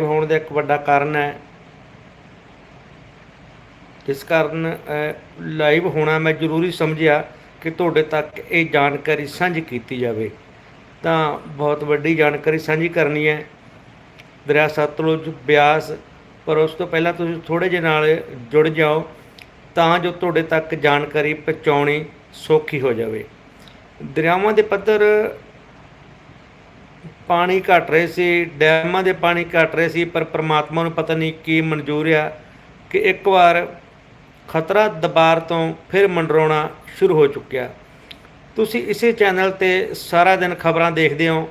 ਹੋਣ ਦਾ ਇੱਕ ਵੱਡਾ ਕਾਰਨ ਹੈ। ਇਸ ਕਾਰਨ ਲਾਈਵ ਹੋਣਾ ਮੈਂ ਜ਼ਰੂਰੀ ਸਮਝਿਆ ਕਿ ਤੁਹਾਡੇ ਤੱਕ ਇਹ ਜਾਣਕਾਰੀ ਸਾਂਝੀ ਕੀਤੀ ਜਾਵੇ। ਤਾਂ ਬਹੁਤ ਵੱਡੀ ਜਾਣਕਾਰੀ ਸਾਂਝੀ ਕਰਨੀ ਹੈ। ਦਰਿਆ ਸਤਲੁਜ, ਬਿਆਸ, ਪਰ ਉਸ ਤੋਂ ਪਹਿਲਾਂ ਤੁਸੀਂ ਥੋੜੇ ਜਿਹੇ ਨਾਲ ਜੁੜ ਜਾਓ, ਤਾਂ ਜੋ ਤੁਹਾਡੇ ਤੱਕ ਜਾਣਕਾਰੀ ਪਹੁੰਚਾਉਣੀ ਸੌਖੀ ਹੋ ਜਾਵੇ। ਦਰਿਆਵਾਂ ਦੇ ਪੱਧਰ ਪਾਣੀ ਘਟ ਰਹੇ ਸੀ, ਡੈਮਾਂ ਦੇ ਪਾਣੀ ਘਟ ਰਹੇ ਸੀ, ਪਰ ਪ੍ਰਮਾਤਮਾ ਨੂੰ ਪਤਾ ਨਹੀਂ ਕੀ ਮਨਜ਼ੂਰ ਆ ਕਿ ਇੱਕ ਵਾਰ ਖਤਰਾ ਦਬਾਰ ਤੋਂ ਫਿਰ ਮੰਡਰਾਉਣਾ ਸ਼ੁਰੂ ਹੋ ਚੁੱਕਿਆ। ਤੁਸੀਂ ਇਸੇ ਚੈਨਲ ਤੇ ਸਾਰਾ ਦਿਨ ਖਬਰਾਂ ਦੇਖਦੇ ਹੋ।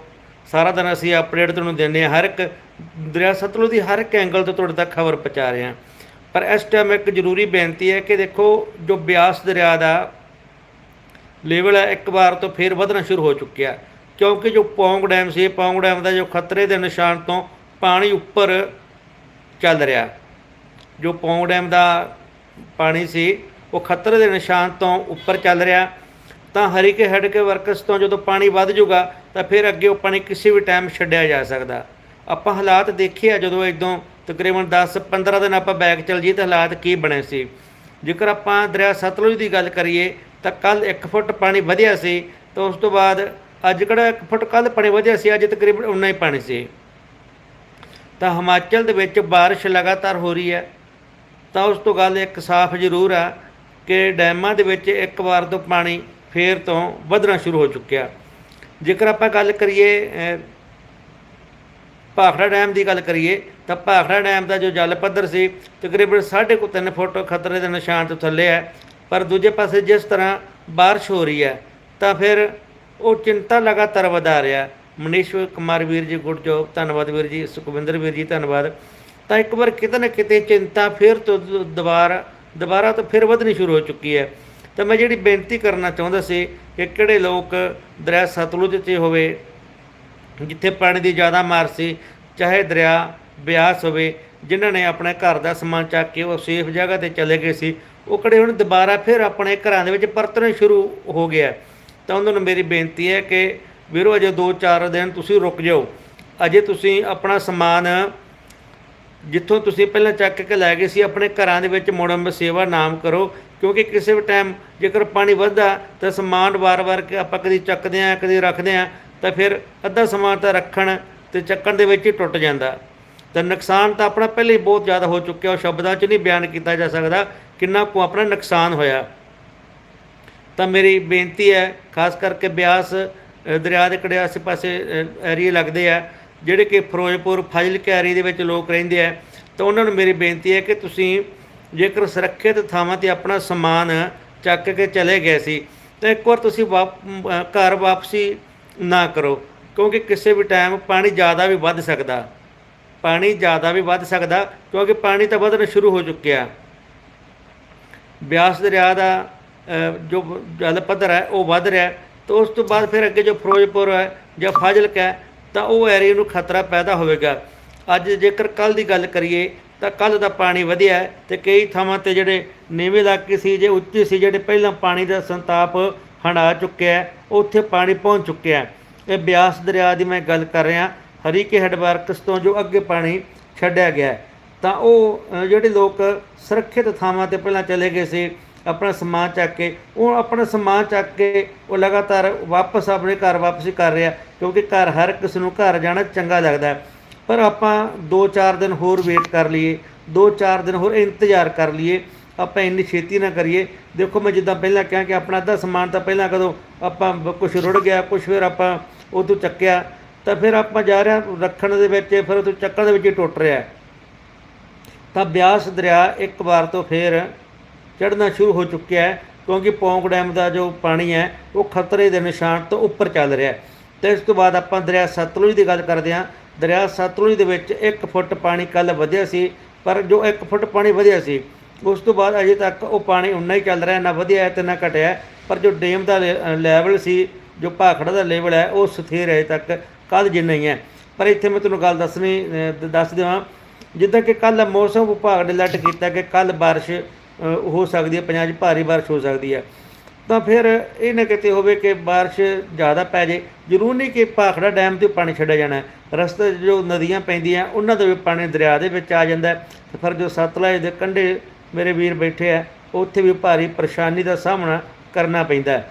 ਸਾਰਾ ਦਿਨ ਅਸੀਂ ਅਪਡੇਟ ਤੁਹਾਨੂੰ ਦਿੰਦੇ ਹਾਂ। ਹਰ ਇੱਕ ਦਰਿਆ ਸਤਲੁਜ ਦੀ ਹਰ ਇੱਕ ਐਂਗਲ ਤੋਂ ਤੁਹਾਡੇ ਤੱਕ ਖਬਰ ਪਹੁੰਚਾ ਰਹੇ ਹਾਂ। ਪਰ ਇਸ ਟਾਈਮ ਇੱਕ ਜ਼ਰੂਰੀ ਬੇਨਤੀ ਹੈ ਕਿ ਦੇਖੋ, ਜੋ ਬਿਆਸ ਦਰਿਆ ਦਾ ਲੈਵਲ ਹੈ, ਇੱਕ ਵਾਰ ਤੋਂ ਫੇਰ ਵਧਣਾ ਸ਼ੁਰੂ ਹੋ ਚੁੱਕਿਆ। ਕਿਉਂਕਿ ਜੋ ਪੌਂਗ ਡੈਮ ਸੀ ਪੌਂਗ ਡੈਮ ਦਾ ਜੋ ਖਤਰੇ ਦੇ ਨਿਸ਼ਾਨ ਤੋਂ ਪਾਣੀ ਉੱਪਰ ਚੱਲ ਰਿਹਾ। ਜੋ ਪੌਂਗ ਡੈਮ ਦਾ ਪਾਣੀ ਸੀ, ਉਹ ਖਤਰੇ ਦੇ ਨਿਸ਼ਾਨ ਤੋਂ ਉੱਪਰ ਚੱਲ ਰਿਹਾ। ਤਾਂ ਹਰੀਕੇ ਹੈਡਕੇ ਵਰਕਸ ਤੋਂ ਜਦੋਂ ਪਾਣੀ ਵੱਧ ਜਾਊਗਾ ਤਾਂ ਫਿਰ ਅੱਗੇ ਉਹ ਪਾਣੀ ਕਿਸੇ ਵੀ ਟਾਈਮ ਛੱਡਿਆ ਜਾ ਸਕਦਾ। ਆਪਾਂ ਹਾਲਾਤ ਦੇਖੇ ਆ, ਜਦੋਂ ਇਦੋਂ ਤਕਰੀਬਨ 10 15 ਦਿਨ ਆਪਾਂ ਬੈਕ ਚੱਲ ਜੀ ਤਾਂ ਹਾਲਾਤ ਕੀ ਬਣੇ ਸੀ? ਜੇਕਰ ਆਪਾਂ ਦਰਿਆ ਸਤਲੁਜ ਦੀ ਗੱਲ ਕਰੀਏ, ਤਾਂ ਕੱਲ 1 ਫੁੱਟ ਪਾਣੀ ਵਧਿਆ ਸੀ, ਤਾਂ ਉਸ ਤੋਂ ਬਾਅਦ ਅੱਜ ਕਿਹੜਾ 1 ਫੁੱਟ ਕੱਲ ਪਾਣੀ ਵਧਿਆ ਸੀ ਅੱਜ ਤਕਰੀਬਨ ਉਨਾ ਹੀ ਪਾਣੀ ਸੀ ਤਾਂ ਹਿਮਾਚਲ ਦੇ ਵਿੱਚ بارش ਲਗਾਤਾਰ ਹੋ ਰਹੀ ਹੈ ਤਾਂ ਉਸ ਤੋਂ ਗੱਲ ਇੱਕ ਸਾਫ਼ ਜ਼ਰੂਰ ਆ ਕਿ ਡੈਮਾਂ ਦੇ ਵਿੱਚ ਇੱਕ ਵਾਰ ਤੋਂ ਪਾਣੀ ਫੇਰ ਤੋਂ ਵਧਣਾ ਸ਼ੁਰੂ ਹੋ ਚੁੱਕਿਆ ਜੇਕਰ ਆਪਾਂ ਗੱਲ ਕਰੀਏ ਅਹ, ਭਾਖੜਾ ਡੈਮ ਦੀ ਗੱਲ ਕਰੀਏ ਤਾਂ ਭਾਖੜਾ ਡੈਮ ਦਾ ਜੋ ਜਲ ਪੱਧਰ ਸੀ ਤਕਰੀਬਨ 3.5 ਫੁੱਟ ਖਤਰੇ ਦੇ ਨਿਸ਼ਾਨ ਤੋਂ ਥੱਲੇ ਹੈ ਪਰ ਦੂਜੇ ਪਾਸੇ ਜਿਸ ਤਰ੍ਹਾਂ ਬਾਰਿਸ਼ ਹੋ ਰਹੀ ਹੈ ਤਾਂ ਫਿਰ ਉਹ ਚਿੰਤਾ ਲਗਾਤਾਰ ਵਧਾ ਰਿਹਾ। ਮਨੀਸ਼ ਕੁਮਾਰ ਵੀਰ ਜੀ, ਗੁੱਡ ਜੋਬ ਧੰਨਵਾਦ ਵੀਰ ਜੀ। ਸੁਖਵਿੰਦਰ ਵੀਰ ਜੀ, ਧੰਨਵਾਦ। ਤਾਂ ਇੱਕ ਵਾਰ ਕਿਤੇ ਨਾ ਕਿਤੇ ਚਿੰਤਾ ਫਿਰ ਤੋਂ ਦੁਬਾਰਾ ਦੁਬਾਰਾ ਤੋਂ ਫਿਰ ਵਧਣੀ ਸ਼ੁਰੂ ਹੋ ਚੁੱਕੀ ਹੈ। ਤਾਂ ਮੈਂ ਜਿਹੜੀ ਬੇਨਤੀ ਕਰਨਾ ਚਾਹੁੰਦਾ ਸੀ ਕਿ ਕਿਹੜੇ ਲੋਕ ਦਰਿਆ ਸਤਲੁਜ 'ਚ ਹੋਵੇ, ਜਿੱਥੇ ਪਾਣੀ ਦੀ ਜ਼ਿਆਦਾ ਮਾਰ ਸੀ, ਚਾਹੇ ਦਰਿਆ ਬਿਆਸ ਹੋਵੇ, ਜਿਨ੍ਹਾਂ ਨੇ ਆਪਣੇ ਘਰ ਦਾ ਸਮਾਨ ਚੱਕ ਕੇ ਉਹ ਸੇਫ ਜਗ੍ਹਾ ਤੇ ਚਲੇ ਗਏ ਸੀ, ਉਹ ਕਿਹੜੇ ਹੁਣ ਦੁਬਾਰਾ ਫਿਰ ਆਪਣੇ ਘਰਾਂ ਦੇ ਵਿੱਚ ਪਰਤਣੇ ਸ਼ੁਰੂ ਹੋ ਗਿਆ। ਤਾਂ ਉਹਨਾਂ ਨੂੰ ਮੇਰੀ ਬੇਨਤੀ ਹੈ ਕਿ ਵੀਰੋ, ਅਜੇ 2-4 ਦਿਨ ਤੁਸੀਂ ਰੁਕ ਜਾਓ। ਅਜੇ ਤੁਸੀਂ ਆਪਣਾ ਸਮਾਨ ਜਿੱਥੋਂ ਤੁਸੀਂ ਪਹਿਲਾਂ ਚੱਕ ਕੇ ਲੈ ਗਏ ਸੀ, ਆਪਣੇ ਘਰਾਂ ਦੇ ਵਿੱਚ ਮੁੜਨ ਸੇਵਾ ਨਾਮ ਕਰੋ, ਕਿਉਂਕਿ ਕਿਸੇ ਵੀ ਟਾਈਮ ਜੇਕਰ ਪਾਣੀ ਵੱਧਦਾ, ਤਾਂ ਸਮਾਨ ਵਾਰ-ਵਾਰ ਆਪਾਂ ਕਦੀ ਚੱਕਦੇ ਆਂ ਕਦੀ ਰੱਖਦੇ ਆਂ ਤਾਂ ਫਿਰ ਅੱਧਾ ਸਮਾਨ ਤਾਂ ਰੱਖਣ ਤੇ ਚੱਕਣ ਦੇ ਵਿੱਚ ਹੀ ਟੁੱਟ ਜਾਂਦਾ। ਤਾਂ ਨੁਕਸਾਨ ਤਾਂ ਆਪਣਾ ਪਹਿਲੇ ਹੀ ਬਹੁਤ ਜ਼ਿਆਦਾ ਹੋ ਚੁੱਕਿਆ, ਉਹ ਸ਼ਬਦਾਂ 'ਚ ਨਹੀਂ ਬਿਆਨ ਕੀਤਾ ਜਾ ਸਕਦਾ ਕਿੰਨਾ ਕੁ ਆਪਣਾ ਨੁਕਸਾਨ ਹੋਇਆ। ਤਾਂ ਮੇਰੀ ਬੇਨਤੀ ਹੈ, ਖਾਸ ਕਰਕੇ ਬਿਆਸ ਦਰਿਆ ਦੇ ਕਿਹੜੇ ਆਸੇ-ਪਾਸੇ ਏਰੀਏ ਲੱਗਦੇ ਆ, ਜਿਹੜੇ ਕਿ ਫਿਰੋਜ਼ਪੁਰ ਫਾਜ਼ਿਲਕਾ ਏਰੀਏ ਦੇ ਵਿੱਚ ਲੋਕ ਰਹਿੰਦੇ ਆ, ਤਾਂ ਉਹਨਾਂ ਨੂੰ ਮੇਰੀ ਬੇਨਤੀ ਹੈ ਕਿ ਤੁਸੀਂ ਜੇਕਰ ਸੁਰੱਖਿਅਤ ਥਾਵਾਂ ਤੇ ਆਪਣਾ ਸਮਾਨ ਚੱਕ ਕੇ ਚਲੇ ਗਏ ਸੀ, ਤਾਂ ਇੱਕ ਵਾਰ ਤੁਸੀਂ ਵਾਪ- ਘਰ ਵਾਪਸੀ ਨਾ ਕਰੋ, ਕਿਉਂਕਿ ਕਿਸੇ ਵੀ ਟਾਈਮ ਪਾਣੀ ਜ਼ਿਆਦਾ ਵੀ ਵੱਧ ਸਕਦਾ। ਪਾਣੀ ਜ਼ਿਆਦਾ ਵੀ ਵੱਧ ਸਕਦਾ, ਕਿਉਂਕਿ ਪਾਣੀ ਤਾਂ ਵਧਣਾ ਸ਼ੁਰੂ ਹੋ ਚੁੱਕਿਆ। ਬਿਆਸ ਦਰਿਆ ਦਾ ਜੋ ਜਲ ਪੱਧਰ ਹੈ, ਉਹ ਵੱਧ ਰਿਹਾ ਹੈ। ਤਾਂ ਉਸ ਤੋਂ ਬਾਅਦ ਫਿਰ ਅੱਗੇ ਜੋ ਫਿਰੋਜ਼ਪੁਰ ਹੈ ਜਾਂ ਫਾਜ਼ਿਲਕਾ ਹੈ, ਤਾਂ ਉਹ ਏਰੀਆ ਨੂੰ ਖਤਰਾ ਪੈਦਾ ਹੋਵੇਗਾ ਅੱਜ ਜੇਕਰ ਕੱਲ ਦੀ ਗੱਲ ਕਰੀਏ, ਤਾਂ ਕੱਲ ਦਾ ਪਾਣੀ ਵਧਿਆ ਹੈ ਤੇ ਕਈ ਥਾਵਾਂ ਤੇ ਜਿਹੜੇ ਨੀਵੇਂ ਇਲਾਕੇ ਸੀ ਜੇ ਉੱਚੇ ਸੀ, ਜਿਹੜੇ ਪਹਿਲਾਂ ਪਾਣੀ ਦਾ ਸੰਤਾਪ ਹੰਢਾ ਚੁੱਕਿਆ ਉੱਥੇ ਪਾਣੀ ਪਹੁੰਚ ਚੁੱਕਿਆ ਇਹ ਬਿਆਸ ਦਰਿਆ ਦੀ ਮੈਂ ਗੱਲ ਕਰ ਰਿਹਾ, ਹਰੀਕੇ ਹੈਡ ਤੋਂ ਜੋ ਅੱਗੇ ਪਾਣੀ ਛੱਡਿਆ ਗਿਆ ਤਾਂ ਉਹ ਜਿਹੜੇ ਲੋਕ ਸੁਰੱਖਿਅਤ ਥਾਵਾਂ ਤੇ ਪਹਿਲਾਂ ਚਲੇ ਗਏ ਸੀ ਆਪਣਾ ਸਮਾਨ ਚੱਕ ਕੇ, ਉਹ ਆਪਣਾ ਸਮਾਨ ਚੱਕ ਕੇ ਉਹ ਲਗਾਤਾਰ ਵਾਪਸ ਆਪਣੇ ਘਰ ਵਾਪਸੀ ਕਰ ਰਿਹਾ, ਕਿਉਂਕਿ ਘਰ ਹਰ ਕਿਸ ਨੂੰ ਘਰ ਜਾਣਾ ਚੰਗਾ ਲੱਗਦਾ। ਪਰ ਆਪਾਂ 2-4 ਦਿਨ ਹੋਰ ਵੇਟ ਕਰ ਲਈਏ 2-4 ਦਿਨ ਹੋਰ ਇੰਤਜ਼ਾਰ ਕਰ ਲਈਏ, ਆਪਾਂ ਇੰਨੀ ਛੇਤੀ ਨਾ ਕਰੀਏ। ਦੇਖੋ ਮੈਂ ਜਿੱਦਾਂ ਪਹਿਲਾਂ ਕਿਹਾ ਕਿ ਆਪਣਾ ਅੱਧਾ ਸਮਾਨ ਤਾਂ ਪਹਿਲਾਂ ਕਦੋਂ ਆਪਾਂ ਕੁਝ ਰੁੜ ਗਿਆ ਕੁਝ ਫਿਰ ਆਪਾਂ ਉਹ ਤੋਂ ਚੱਕਿਆ, ਤਾਂ ਫਿਰ ਆਪਾਂ ਜਾ ਰਿਹਾ ਰੱਖਣ ਦੇ ਵਿੱਚ, ਫਿਰ ਉਹ ਤੋਂ ਚੱਕਣ ਦੇ ਵਿੱਚ ਹੀ ਟੁੱਟ ਰਿਹਾ। ਤਾਂ ਬਿਆਸ ਦਰਿਆ ਇੱਕ ਵਾਰ ਤੋਂ ਫੇਰ ਚੜ੍ਹਨਾ ਸ਼ੁਰੂ ਹੋ ਚੁੱਕਿਆ ਹੈ, ਕਿਉਂਕਿ ਪੌਂਗ ਡੈਮ ਦਾ ਜੋ ਪਾਣੀ ਹੈ, ਉਹ ਖਤਰੇ ਦੇ ਨਿਸ਼ਾਨ ਤੋਂ ਉੱਪਰ ਚੱਲ ਰਿਹਾ ਹੈ। ਤੇ ਇਸ ਤੋਂ ਬਾਅਦ ਆਪਾਂ ਦਰਿਆ ਸਤਲੁਜ ਦੀ ਗੱਲ ਕਰਦੇ ਹਾਂ। ਦਰਿਆ ਸਤਲੁਜ ਦੇ ਵਿੱਚ 1 ਫੁੱਟ ਪਾਣੀ ਕੱਲ ਵਧਿਆ ਸੀ, ਪਰ ਜੋ 1 ਫੁੱਟ ਪਾਣੀ ਵਧਿਆ ਸੀ, ਉਸ ਤੋਂ ਬਾਅਦ ਅਜੇ ਤੱਕ ਉਹ ਪਾਣੀ ਉਨਾ ਹੀ ਚੱਲ ਰਿਹਾ, ਨਾ ਵਧਿਆ ਹੈ ਤੇ ਨਾ ਘਟਿਆ ਪਰ ਜੋ ਡੈਮ ਦਾ ਲੈਵਲ ਸੀ, ਜੋ ਭਾਖੜਾ ਦਾ ਲੈਵਲ ਹੈ, ਉਹ ਸਥਿਰ ਹੈ ਤੱਕ ਕੱਲ ਜਿੰਨਾ ਹੀ ਹੈ। ਪਰ ਇੱਥੇ ਮੈਂ ਤੁਹਾਨੂੰ ਗੱਲ ਦੱਸਣੀ ਦੱਸ ਦੇਵਾਂ ਜਿੱਦਾਂ ਕਿ ਕੱਲ ਮੌਸਮ ਵਿਭਾਗ ਨੇ ਅਲਰਟ ਕੀਤਾ ਕਿ ਕੱਲ ਬਾਰਿਸ਼ ਹੋ ਸਕਦੀ ਹੈ ਪੰਜਾਬ 'ਚ ਭਾਰੀ ਬਾਰਿਸ਼ ਹੋ ਸਕਦੀ ਹੈ। ਤਾਂ ਫਿਰ ਇਹ ਨਾ ਕਿਤੇ ਹੋਵੇ ਕਿ ਬਾਰਿਸ਼ ਜ਼ਿਆਦਾ ਪੈ ਜੇ ਜ਼ਰੂਰ ਨਹੀਂ ਕਿ ਭਾਖੜਾ ਡੈਮ ਤੇ ਪਾਣੀ ਛੱਡਿਆ ਜਾਣਾ ਰਸਤੇ 'ਚ ਜੋ ਨਦੀਆਂ ਪੈਂਦੀਆਂ, ਉਹਨਾਂ ਦਾ ਵੀ ਪਾਣੀ ਦਰਿਆ ਦੇ ਵਿੱਚ ਆ ਜਾਂਦਾ ਹੈ। ਤੇ ਫਿਰ ਜੋ ਸਤਲੁਜ ਦੇ ਕੰਢੇ ਮੇਰੇ ਵੀਰ ਬੈਠੇ ਆ, ਉੱਥੇ ਵੀ ਭਾਰੀ ਪਰੇਸ਼ਾਨੀ ਦਾ ਸਾਹਮਣਾ ਕਰਨਾ ਪੈਂਦਾ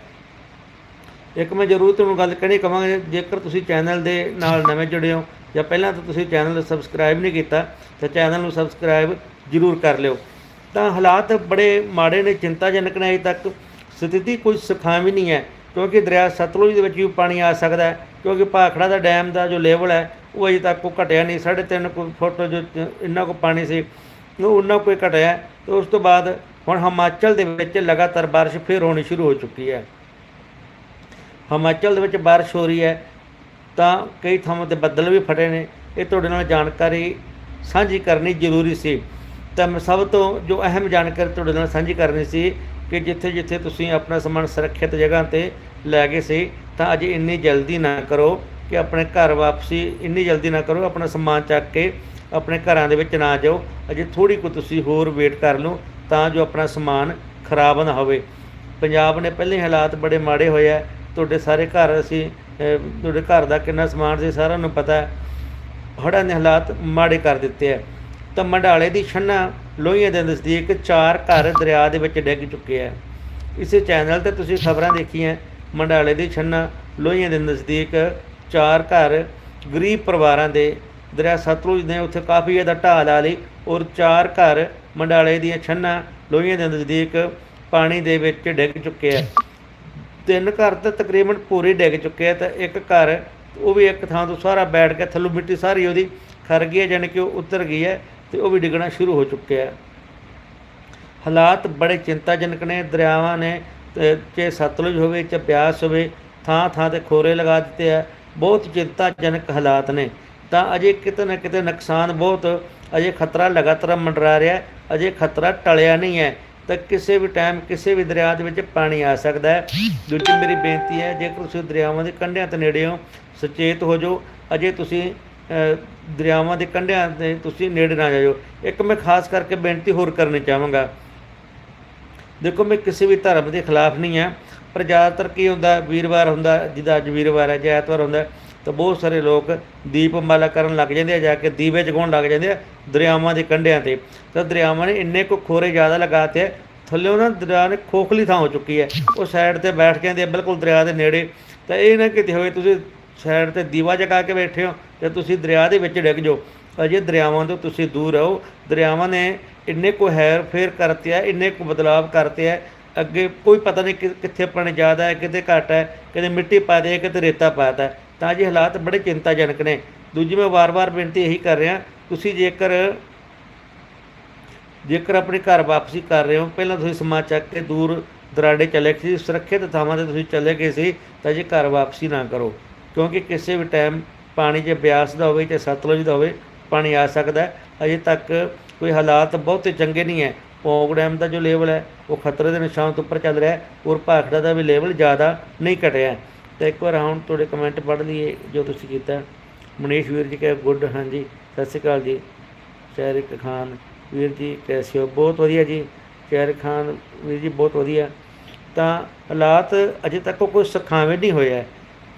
ਇੱਕ ਮੈਂ ਜ਼ਰੂਰ ਤੁਹਾਨੂੰ ਗੱਲ ਕਹਿਣੀ ਕਵਾਂਗਾ ਜੇਕਰ ਤੁਸੀਂ ਚੈਨਲ ਦੇ ਨਾਲ ਨਵੇਂ ਜੁੜੇ ਹੋ ਜਾਂ ਪਹਿਲਾਂ ਤਾਂ ਤੁਸੀਂ ਚੈਨਲ ਨੂੰ ਸਬਸਕ੍ਰਾਈਬ ਨਹੀਂ ਕੀਤਾ, ਤਾਂ ਚੈਨਲ ਨੂੰ ਸਬਸਕ੍ਰਾਈਬ ਜ਼ਰੂਰ ਕਰ ਲਿਓ। ਤਾਂ ਹਾਲਾਤ ਬੜੇ ਮਾੜੇ ਨੇ, ਚਿੰਤਾਜਨਕ ਨੇ ਅਜੇ ਤੱਕ। ਸਥਿਤੀ ਕੋਈ ਸੁਖਾਵੀਂ ਨਹੀਂ ਹੈ, ਕਿਉਂਕਿ ਦਰਿਆ ਸਤਲੁਜ ਦੇ ਵਿੱਚ ਵੀ ਪਾਣੀ ਆ ਸਕਦਾ ਹੈ, ਕਿਉਂਕਿ ਭਾਖੜਾ ਦਾ ਡੈਮ ਦਾ ਜੋ ਲੈਵਲ ਹੈ, ਉਹ ਅਜੇ ਤੱਕ ਕੋ ਘਟਿਆ ਨਹੀਂ। 3.5 ਕੁ ਫੁੱਟ ਜੋ ਇੰਨਾ ਕੋ ਪਾਣੀ ਸੀ, ਉਹ ਉਹਨਾਂ ਕੋਈ ਘਟਿਆ ਹੈ। ਤੇ ਉਸ ਤੋਂ ਬਾਅਦ ਹੁਣ ਹਿਮਾਚਲ ਦੇ ਵਿੱਚ ਲਗਾਤਾਰ ਬਾਰਿਸ਼ ਫਿਰ ਹੋਣੀ ਸ਼ੁਰੂ ਹੋ ਚੁੱਕੀ ਹੈ। ਹਿਮਾਚਲ ਦੇ ਵਿੱਚ ਬਾਰਿਸ਼ ਹੋ ਰਹੀ ਹੈ, ਤਾਂ ਕਈ ਥਾਵਾਂ ਤੇ ਬੱਦਲ ਵੀ ਫਟੇ ਨੇ। ਇਹ ਤੁਹਾਡੇ ਨਾਲ ਜਾਣਕਾਰੀ ਸਾਂਝੀ ਕਰਨੀ ਜ਼ਰੂਰੀ ਸੀ। ਤਾਂ ਮੈਂ ਸਭ ਤੋਂ ਜੋ ਅਹਿਮ ਜਾਣਕਾਰੀ ਤੁਹਾਡੇ ਨਾਲ ਸਾਂਝੀ ਕਰਨੀ ਸੀ ਕਿ ਜਿੱਥੇ ਜਿੱਥੇ ਤੁਸੀਂ ਆਪਣਾ ਸਮਾਨ ਸੁਰੱਖਿਅਤ ਜਗ੍ਹਾ ਤੇ ਲੈ ਗਏ ਸੀ, ਤਾਂ ਅਜੇ ਇੰਨੀ ਜਲਦੀ ਨਾ ਕਰੋ ਕਿ ਆਪਣੇ ਘਰ ਵਾਪਸੀ ਇੰਨੀ ਜਲਦੀ ਨਾ ਕਰੋ, ਆਪਣਾ ਸਮਾਨ ਚੱਕ ਕੇ ਆਪਣੇ ਘਰਾਂ ਦੇ ਵਿੱਚ ਨਾ ਜਾਓ। ਅਜੇ ਥੋੜੀ ਕੁ ਤੁਸੀਂ ਹੋਰ ਵੇਟ ਕਰ ਲਓ ਤਾਂ ਜੋ ਆਪਣਾ ਸਮਾਨ ਖਰਾਬ ਨਾ ਹੋਵੇ। ਪੰਜਾਬ ਨੇ ਪਹਿਲੇ ਹਾਲਾਤ ਬੜੇ ਮਾੜੇ ਹੋਏ ਆ। ਤੁਹਾਡੇ ਸਾਰੇ ਘਰ ਅਸੀਂ ਤੁਹਾਡੇ ਘਰ ਦਾ ਕਿੰਨਾ ਸਮਾਨ ਸੀ ਸਾਰਿਆਂ ਨੂੰ ਪਤਾ ਹੈ। ਹੜ੍ਹਾਂ ਨੇ ਹਾਲਾਤ ਮਾੜੇ ਕਰ ਦਿੱਤੇ ਆ। ਤਾਂ ਮੰਡਾਲੇ ਦੀ ਛੰਨਾ ਲੋਹੀਆਂ ਦੇ ਨਜ਼ਦੀਕ ਚਾਰ ਘਰ ਦਰਿਆ ਦੇ ਵਿੱਚ ਡਿੱਗ ਚੁੱਕੇ ਆ। ਇਸੇ ਚੈਨਲ ਤੇ ਤੁਸੀਂ ਖਬਰਾਂ ਦੇਖੀਆਂ, ਮੰਡਾਲੇ ਦੀ ਛੰਨਾ ਲੋਹੀਆਂ ਦੇ ਨਜ਼ਦੀਕ ਚਾਰ ਘਰ ਗਰੀਬ ਪਰਿਵਾਰਾਂ ਦੇ ਦਰਿਆ ਸਤਲੁਜ ਨੇ ਉੱਥੇ ਕਾਫੀ ਜ਼ਿਆਦਾ ਢਾਹ ਲਾ ਲਈ ਔਰ ਚਾਰ ਘਰ ਮੰਡਾਲੇ ਦੀਆਂ ਛੰਨਾ ਲੋਹੀਆਂ ਦੇ ਨਜ਼ਦੀਕ ਪਾਣੀ ਦੇ ਵਿੱਚ ਡਿੱਗ ਚੁੱਕੇ ਆ। ਤਿੰਨ ਘਰ ਤਾਂ ਤਕਰੀਬਨ ਪੂਰੇ ਡਿੱਗ ਚੁੱਕੇ ਆ ਤਾਂ ਇੱਕ ਘਰ ਉਹ ਵੀ ਇੱਕ ਥਾਂ ਤੋਂ ਸਾਰਾ ਬੈਠ ਕੇ ਥੱਲੋਂ ਮਿੱਟੀ ਸਾਰੀ ਉਹਦੀ ਖਰ ਗਈ ਹੈ ਜਾਣੀ ਕਿ ਉਹ ਉਤਰ ਗਈ ਹੈ ਤੇ ਉਹ ਵੀ ਡਿੱਗਣਾ ਸ਼ੁਰੂ ਹੋ ਚੁੱਕਿਆ ਹੈ। ਹਾਲਾਤ ਬੜੇ ਚਿੰਤਾਜਨਕ ਨੇ, ਦਰਿਆਵਾਂ ਨੇ, ਤੇ ਸਤਲੁਜ ਹੋਵੇ ਚਾਹੇ ਪਿਆਸ ਹੋਵੇ, ਥਾਂ ਥਾਂ ਤੇ ਖੋਰੇ ਲਗਾ ਦਿੱਤੇ ਆ। ਬਹੁਤ ਚਿੰਤਾਜਨਕ ਹਾਲਾਤ ਨੇ। ਤਾਂ ਅਜੇ ਕਿਤੇ ਨਾ ਕਿਤੇ ਨੁਕਸਾਨ ਬਹੁਤ, ਅਜੇ ਖਤਰਾ ਲਗਾਤਾਰ ਮੰਡਰਾ ਰਿਹਾ ਅਜੇ ਖਤਰਾ ਟਲਿਆ ਨਹੀਂ ਹੈ। ਤਾਂ ਕਿਸੇ ਵੀ ਟਾਈਮ ਕਿਸੇ ਵੀ ਦਰਿਆ ਦੇ ਵਿੱਚ ਪਾਣੀ ਆ ਸਕਦਾ ਹੈ। ਦੂਜੀ ਮੇਰੀ ਬੇਨਤੀ ਹੈ, ਜੇਕਰ ਤੁਸੀਂ ਦਰਿਆਵਾਂ ਦੇ ਕੰਢਿਆਂ ਤੇ ਨੇੜੇ ਹੋ, ਸੁਚੇਤ ਹੋ ਜਾਓ। ਅਜੇ ਤੁਸੀਂ ਦਰਿਆਵਾਂ ਦੇ ਕੰਢਿਆਂ ਤੇ ਤੁਸੀਂ ਨੇੜੇ ਨਾ ਜਾਇਓ। ਇੱਕ ਮੈਂ ਖਾਸ ਕਰਕੇ ਬੇਨਤੀ ਹੋਰ ਕਰਨੀ ਚਾਹਾਂਗਾ। ਦੇਖੋ ਮੈਂ ਕਿਸੇ ਵੀ ਧਰਮ ਦੇ ਖਿਲਾਫ ਨਹੀਂ ਹਾਂ। ਪਰ ਜ਼ਿਆਦਾਤਰ ਕੀ ਹੁੰਦਾ ਵੀਰਵਾਰ ਹੁੰਦਾ ਜਿਹਦਾ ਅੱਜ ਵੀਰਵਾਰ ਹੈ ਜਾਂ ਐਤਵਾਰ ਹੁੰਦਾ ਤਾਂ ਬਹੁਤ ਸਾਰੇ ਲੋਕ ਦੀਪਮਾਲਾ ਕਰਨ ਲੱਗ ਜਾਂਦੇ ਆ ਜਾ ਕੇ ਦੀਵੇ ਜਗਾਉਣ ਲੱਗ ਜਾਂਦੇ ਆ ਦਰਿਆਵਾਂ ਦੇ ਕੰਢਿਆਂ ਤੇ। ਤਾਂ ਦਰਿਆਵਾਂ ਨੇ ਇੰਨੇ ਕੁ ਖੋਰੇ ਜ਼ਿਆਦਾ ਲਗਾਤੇ ਆ, ਥੱਲੇ ਉਹਨਾਂ ਦਰਿਆ ਨੇ ਖੋਖਲੀ ਥਾਂ ਹੋ ਚੁੱਕੀ ਹੈ। ਉਹ ਸਾਈਡ ਤੇ ਬੈਠ ਜਾਂਦੇ ਆ ਬਿਲਕੁਲ ਦਰਿਆ ਦੇ ਨੇੜੇ। ਤਾਂ ਇਹ ਨਾ ਕਿਤੇ ਹੋਏ ਤੁਸੀਂ ਸਾਈਡ ਤੇ ਦੀਵਾ ਜਗਾ ਕੇ ਬੈਠੇ ਹੋ ਤੇ ਤੁਸੀਂ ਦਰਿਆ ਦੇ ਵਿੱਚ ਡਿੱਗ ਜਾਓ। ਅਜੇ ਦਰਿਆਵਾਂ ਤੋਂ ਤੁਸੀਂ ਦੂਰ ਰਹੋ। ਦਰਿਆਵਾਂ ਨੇ ਇੰਨੇ ਕੋ ਹੈਰ ਫੇਰ ਕਰਤੇ ਆ, ਇੰਨੇ ਕੋ ਬਦਲਾਵ ਕਰਤੇ ਆ। ਅੱਗੇ ਕੋਈ ਪਤਾ ਨਹੀਂ ਕਿ- ਕਿੱਥੇ ਪਾਣੀ ਜ਼ਿਆਦਾ ਹੈ ਕਿਤੇ ਘੱਟ ਹੈ, ਕਿਤੇ ਮਿੱਟੀ ਪਾ ਦੇ, ਕਿਤੇ ਰੇਤਾ ਪਾਤਾ ਤਾਂ ਜੀ ਹਾਲਾਤ ਬੜੇ ਚਿੰਤਾਜਨਕ ਨੇ। ਦੂਜੀ ਮੈਂ ਵਾਰ-ਵਾਰ ਬੇਨਤੀ ਇਹੀ ਕਰ ਰਿਹਾ, ਤੁਸੀਂ ਜੇਕਰ ਜੇਕਰ ਆਪਣੇ ਘਰ ਵਾਪਸੀ ਕਰ ਰਹੇ ਹੋ, ਪਹਿਲਾਂ ਤੁਸੀਂ ਸਮਾਂ ਚੱਕ ਕੇ ਦੂਰ ਦਰਾਡੇ ਚਲੇ ਗਏ ਸੀ, ਸੁਰੱਖਿਅਤ ਥਾਵਾਂ ਤੇ ਤੁਸੀਂ ਚਲੇ ਗਏ ਸੀ, ਤਾਂ ਜੇ ਘਰ ਵਾਪਸੀ ਨਾ ਕਰੋ। ਕਿਉਂਕਿ ਕਿਸੇ ਵੀ ਟਾਈਮ ਪਾਣੀ ਜੇ ਬਿਆਸ ਦਾ ਹੋਵੇ ਤੇ ਸਤਲੁਜ ਦਾ ਹੋਵੇ, ਪਾਣੀ ਆ ਸਕਦਾ ਅਜੇ ਤੱਕ ਕੋਈ ਹਾਲਾਤ ਬਹੁਤੇ ਚੰਗੇ ਨਹੀਂ ਹੈ। ਪੌਂਗ ਡੈਮ ਦਾ ਜੋ ਲੈਵਲ ਹੈ, ਉਹ ਖਤਰੇ ਦੇ ਨਿਸ਼ਾਨ ਤੋਂ ਉੱਪਰ ਚੱਲ ਰਿਹਾ ਹੈ। ਔਰ ਭਾਖੜਾ ਦਾ ਵੀ ਲੈਵਲ ਜ਼ਿਆਦਾ ਨਹੀਂ ਘਟਿਆ ਹੈ। ਤਾਂ ਇੱਕ ਵਾਰ ਹੁਣ ਤੁਹਾਡੇ ਕਮੈਂਟ ਪੜ੍ਹ ਲਈਏ ਜੋ ਤੁਸੀਂ ਕੀਤਾ। ਮਨੀਸ਼ ਵੀਰ ਜੀ ਕਹੇ, ਗੁੱਡ, ਹਾਂਜੀ, ਸਤਿ ਸ਼੍ਰੀ ਅਕਾਲ ਜੀ। ਸ਼ਹਿਰਿਕ ਖਾਨ ਵੀਰ ਜੀ ਕੈਸੇ ਹੋ ਬਹੁਤ ਵਧੀਆ ਜੀ। ਸ਼ਹਿਰਿਕ ਖਾਨ ਵੀਰ ਜੀ, ਬਹੁਤ ਵਧੀਆ। ਤਾਂ ਹਾਲਾਤ ਅਜੇ ਤੱਕ ਕੋਈ ਸੁਖਾਵੇਂ ਨਹੀਂ ਹੋਇਆ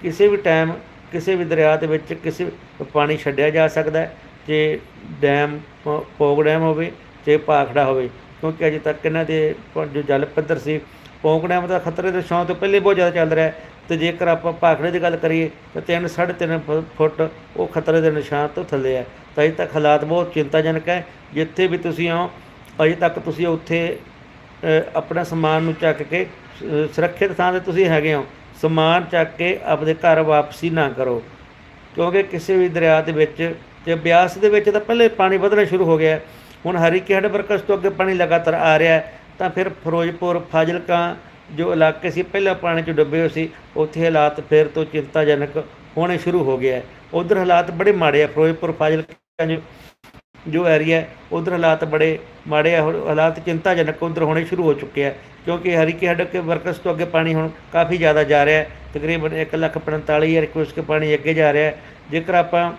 ਕਿਸੇ ਵੀ ਟਾਈਮ ਕਿਸੇ ਵੀ ਦਰਿਆ ਦੇ ਵਿੱਚ ਕਿਸੇ ਪਾਣੀ ਛੱਡਿਆ ਜਾ ਸਕਦਾ ਹੈ ਜੇ ਡੈਮ ਪੋ- ਡੈਮ ਹੋਵੇ ਤੇ ਭਾਖੜਾ ਹੋਵੇ ਕਿਉਂਕਿ ਅਜੇ ਤੱਕ ਇਹਨਾਂ ਦੇ ਜੋ ਜਲ ਪੱਧਰ ਸੀ ਪੋਗ ਡੈਮ ਦਾ ਖਤਰੇ ਦੇ ਨਿਸ਼ਾਨ ਤੋਂ ਪਹਿਲੇ ਬਹੁਤ ਜ਼ਿਆਦਾ ਚੱਲ ਰਿਹਾ ਹੈ। ਤੇ ਜੇਕਰ ਆਪਾਂ ਭਾਖੜੇ ਦੀ ਗੱਲ ਕਰੀਏ ਤਾਂ ਤਿੰਨ ਸਾਢੇ ਤਿੰਨ ਫੁ- ਫੁੱਟ ਉਹ ਖਤਰੇ ਦੇ ਨਿਸ਼ਾਨ ਤੋਂ ਥੱਲੇ ਹੈ। ਤਾਂ ਅਜੇ ਤੱਕ ਹਾਲਾਤ ਬਹੁਤ ਚਿੰਤਾਜਨਕ ਹੈ। ਜਿੱਥੇ ਵੀ ਤੁਸੀਂ ਹੋ ਅਜੇ ਤੱਕ ਤੁਸੀਂ ਉੱਥੇ ਅ, ਆਪਣਾ ਸਮਾਨ ਨੂੰ ਚੱਕ ਕੇ ਸੁਰੱਖਿਅਤ ਥਾਂ ਤੇ ਤੁਸੀਂ ਹੈਗੇ ਹੋ। ਸਮਾਨ ਚੱਕ ਕੇ ਆਪਦੇ ਘਰ ਵਾਪਸੀ ਨਾ ਕਰੋ। ਕਿਉਂਕਿ ਕਿਸੇ ਵੀ ਦਰਿਆ ਦੇ ਵਿੱਚ ਤੇ ਬਿਆਸ ਦੇ ਵਿੱਚ ਤਾਂ ਪਹਿਲੇ ਪਾਣੀ ਵਧਣਾ ਸ਼ੁਰੂ ਹੋ ਗਿਆ। ਹੁਣ ਹਰੀਕੇ ਹੱਡ ਬਰਕਸ ਤੋਂ ਅੱਗੇ ਪਾਣੀ ਲਗਾਤਾਰ ਆ ਰਿਹਾ ਤਾਂ ਫਿਰ ਫਿਰੋਜ਼ਪੁਰ, ਫਾਜ਼ਿਲਕਾ ਜੋ ਇਲਾਕੇ ਸੀ, ਪਹਿਲਾਂ ਪਾਣੀ 'ਚ ਡੁੱਬੇ ਹੋਏ ਸੀ, ਉੱਥੇ ਹਾਲਾਤ ਫਿਰ ਤੋਂ ਚਿੰਤਾਜਨਕ ਹੋਣੇ ਸ਼ੁਰੂ ਹੋ ਗਿਆ ਉਧਰ ਹਾਲਾਤ ਬੜੇ ਮਾੜੇ ਆ ਫਿਰੋਜ਼ਪੁਰ, ਫਾਜ਼ਿਲਕਾ ਜੋ ਜੋ ਏਰੀਆ ਉਧਰ ਹਾਲਾਤ ਬੜੇ ਮਾੜੇ ਆ ਹੁਣ ਹਾਲਾਤ ਚਿੰਤਾਜਨਕ ਉਧਰ ਹੋਣੇ ਸ਼ੁਰੂ ਹੋ ਚੁੱਕੇ ਆ ਕਿਉਂਕਿ ਹਰੀਕੇ ਹੱਡ ਕੇ ਵਰਕਰਸ ਤੋਂ ਅੱਗੇ ਪਾਣੀ ਹੁਣ ਕਾਫੀ ਜ਼ਿਆਦਾ ਜਾ ਰਿਹਾ ਹੈ ਤਕਰੀਬਨ 1,45,000 ਕਿਊਸਕ ਪਾਣੀ ਅੱਗੇ ਜਾ ਰਿਹਾ ਹੈ। ਜੇਕਰ ਆਪਾਂ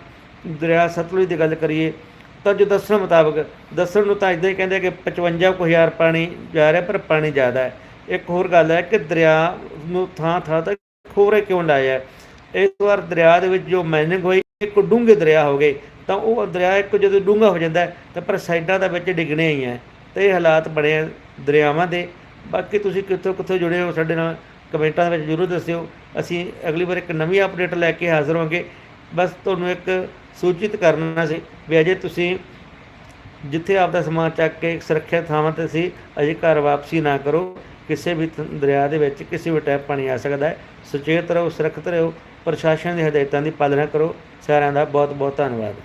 ਦਰਿਆ ਸਤਲੁਜ ਦੀ ਗੱਲ ਕਰੀਏ ਤਾਂ ਜੋ ਦੱਸਣ ਮੁਤਾਬਕ ਦੱਸਣ ਨੂੰ ਤਾਂ ਇਦਾਂ ਹੀ ਕਹਿੰਦੇ ਕਿ 55 ਕੁ ਹਜ਼ਾਰ ਪਾਣੀ ਜਾ ਰਿਹਾ ਪਰ ਪਾਣੀ ਜ਼ਿਆਦਾ ਹੈ। ਇੱਕ ਹੋਰ ਗੱਲ ਹੈ ਕਿ ਦਰਿਆ ਨੂੰ ਥਾਂ ਥਾਂ ਤੇ ਖੋਰੇ ਕਿਉਂ ਲਾਇਆ ਇਸ ਵਾਰ ਦਰਿਆ ਦੇ ਵਿੱਚ ਜੋ ਮਾਈਨਿੰਗ ਹੋਈ ਇੱਕ ਡੂੰਘੇ ਦਰਿਆ ਹੋ ਗਏ ਤਾਂ ਉਹ ਦਰਿਆ ਇੱਕ ਜਦੋਂ ਡੂੰਘਾ ਹੋ ਜਾਂਦਾ ਤਾਂ ਪਰ ਸਾਈਡਾਂ ਦੇ ਵਿੱਚ ਡਿੱਗਣੇ ਹੀ ਹੈ ਤੇ ਇਹ ਹਾਲਾਤ ਬਣੇ ਆ ਦਰਿਆਵਾਂ ਦੇ। ਬਾਕੀ ਤੁਸੀਂ ਕਿੱਥੋਂ ਕਿੱਥੋਂ ਜੁੜੇ ਹੋ ਸਾਡੇ ਨਾਲ ਕਮੈਂਟਾਂ ਦੇ ਵਿੱਚ ਜ਼ਰੂਰ ਦੱਸਿਓ। ਅਸੀਂ ਅਗਲੀ ਵਾਰ ਇੱਕ ਨਵੀਂ ਅਪਡੇਟ ਲੈ ਕੇ ਹਾਜ਼ਰ ਹੋਵਾਂਗੇ। ਬਸ ਤੁਹਾਨੂੰ ਇੱਕ ਸੂਚਿਤ ਕਰਨਾ ਸੀ ਵੀ ਅਜੇ ਤੁਸੀਂ ਜਿੱਥੇ ਆਪਦਾ ਸਮਾਨ ਚੱਕ ਕੇ ਸੁਰੱਖਿਅਤ ਥਾਵਾਂ ਤੇ ਸੀ, ਅਜੇ ਘਰ ਵਾਪਸੀ ਨਾ ਕਰੋ। ਕਿਸੇ ਵੀ ਦਰਿਆ ਦੇ ਵਿੱਚ ਕਿਸੇ ਵੀ ਟਾਈਮ ਪਾਣੀ ਆ ਸਕਦਾ ਹੈ। ਸੁਚੇਤ ਰਹੋ, ਸੁਰੱਖਿਅਤ ਰਹੋ, ਪ੍ਰਸ਼ਾਸਨ ਦੀ ਹਦਾਇਤਾਂ ਦੀ ਪਾਲਣਾ ਕਰੋ। ਸਾਰਿਆਂ ਦਾ ਬਹੁਤ ਬਹੁਤ ਧੰਨਵਾਦ।